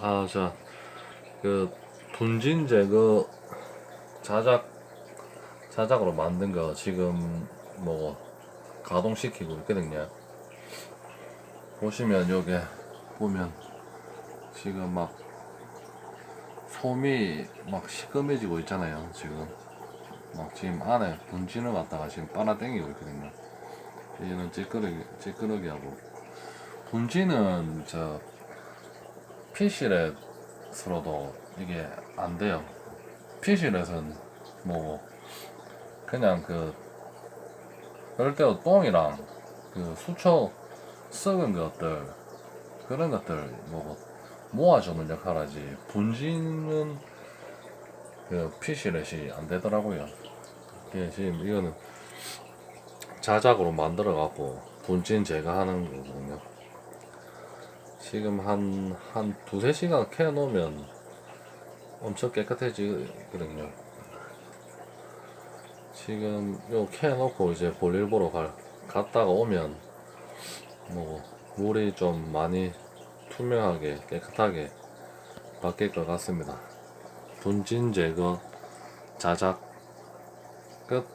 아, 자, 그 분진 제거 자작 자작으로 만든 거 지금 뭐 가동시키고 있거든요. 보시면 여기 보면 지금 막 솜이 막 시꺼매지고 있잖아요. 지금 막 지금 안에 분진을 갖다가 지금 빨아당기고 있거든요. 얘는 찌끄러기 찌끄러기 하고 분진은 저 피실에서도 이게 안 돼요. 피실에서는 뭐 그냥 그 때도 똥이랑 그 수초 썩은 것들 그런 것들 뭐 모아주는 역할하지 분진은 그 피실렛이 안 되더라고요. 이게 지금 이거는 자작으로 만들어 갖고 분진 제거하는 거거든요. 지금 한, 한 두세 시간 캐 놓으면 엄청 깨끗해지거든요. 지금 요 캐 놓고 이제 볼일 보러 갈, 갔다가 오면 뭐 물이 좀 많이 투명하게 깨끗하게 바뀔 것 같습니다. 분진 제거 자작 끝